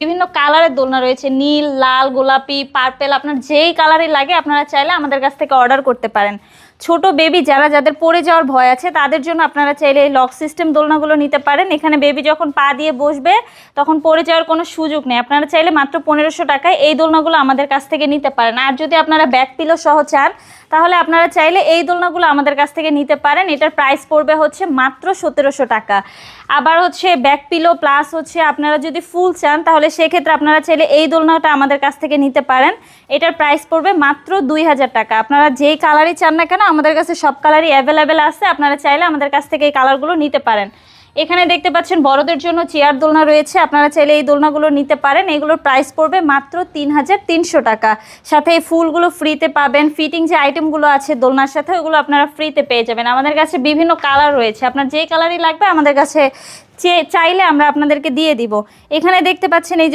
বিভিন্ন কালারের দোলনা রয়েছে, নীল, লাল, গোলাপি পার্পেল আপনার যেই কালারই লাগে আপনারা চাইলে আমাদের কাছ থেকে অর্ডার করতে পারেন। ছোট বেবি যারা, যাদের পড়ে যাওয়ার ভয় আছে, তাদের জন্য আপনারা চাইলে এই লক সিস্টেম দোলনাগুলো নিতে পারেন। এখানে বেবি যখন পা দিয়ে বসবে, তখন পড়ে যাওয়ার কোনো সুযোগ নেই। আপনারা চাইলে মাত্র পনেরোশো টাকায় এই দোলনাগুলো আমাদের কাছ থেকে নিতে পারেন। আর যদি আপনারা ব্যাক পিলো সহ চান, তাহলে আপনারা চাইলে এই দোলনাগুলো আমাদের কাছ থেকে নিতে পারেন। এটার প্রাইস পড়বে হচ্ছে মাত্র সতেরোশো টাকা। আবার হচ্ছে ব্যাক পিলো প্লাস হচ্ছে আপনারা যদি ফুল চান, তাহলে সেক্ষেত্রে আপনারা চাইলে এই দোলনাটা আমাদের কাছ থেকে নিতে পারেন। এটার প্রাইস পড়বে মাত্র দুই হাজার টাকা। আপনারা যেই কালারই চান না কেন, আমাদের কাছে সব কালারই অ্যাভেলেবেল আছে। আপনারা চাইলে আমাদের কাছ থেকে এই কালারগুলো নিতে পারেন। এখানে দেখতে পাচ্ছেন বড়দের জন্য চেয়ার দোলনা রয়েছে। আপনারা চাইলে এই দোলনাগুলো নিতে পারেন। এগুলোর প্রাইস পড়বে মাত্র তিন হাজার তিনশো টাকা। সাথে এই ফুলগুলো ফ্রিতে পাবেন। ফিটিং যে আইটেমগুলো আছে দোলনার সাথে, ওগুলো আপনারা ফ্রিতে পেয়ে যাবেন। আমাদের কাছে বিভিন্ন কালার রয়েছে। আপনার যে কালারই লাগবে আমাদের কাছে চাইলে আমরা আপনাদেরকে দিয়ে দিব। এখানে দেখতে পাচ্ছেন এই